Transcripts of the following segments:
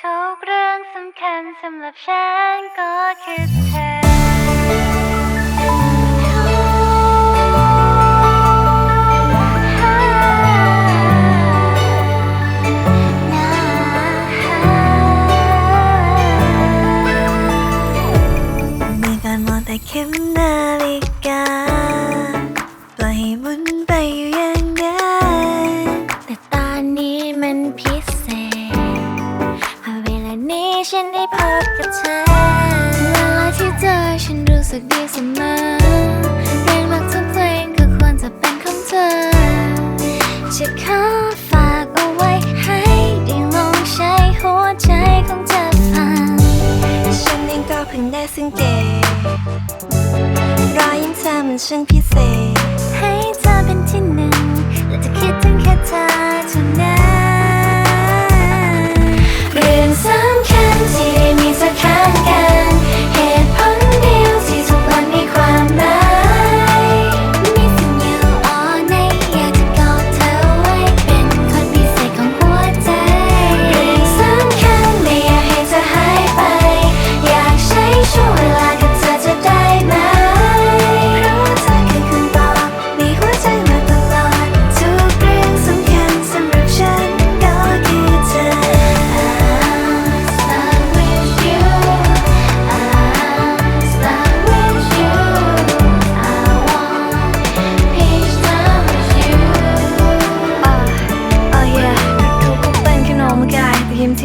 ทุกเรื่องสำคัญสำหรับฉันก็คือเธอเมื่อการมองแต่เข็มนาฬิกา สึกดีเสมอเพลงรักทุกเพลงก็ควรจะเป็นของเธอจะขอฝากเอาไว้ให้ได้ลองใช้หัวใจของเธอฟังฉันเองก็เพิ่งได้สังเกตรอยยิ้มเธอมันช่างพิเศษ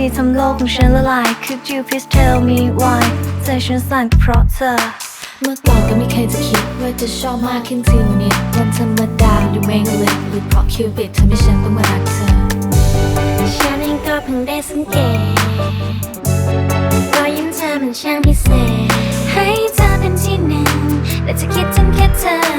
ที่ทำโลกของฉันละลาย Could you please tell me why ใจฉันสั่นก็เพราะเธอ เมื่อก่อนก็ไม่เคยจะคิดว่าจะชอบมากขึ้นทีละนิดวันธรรมดาดูไม่เล็กหรือเพราะคิวปิดทำให้ฉันต้องมารักเธอ ฉันเองก็เพิ่งได้สังเกตรอยยิ้มเธอมันช่างพิเศษ ให้เธอเป็นที่หนึ่งและจะคิดถึงแค่เธอเท่านั้น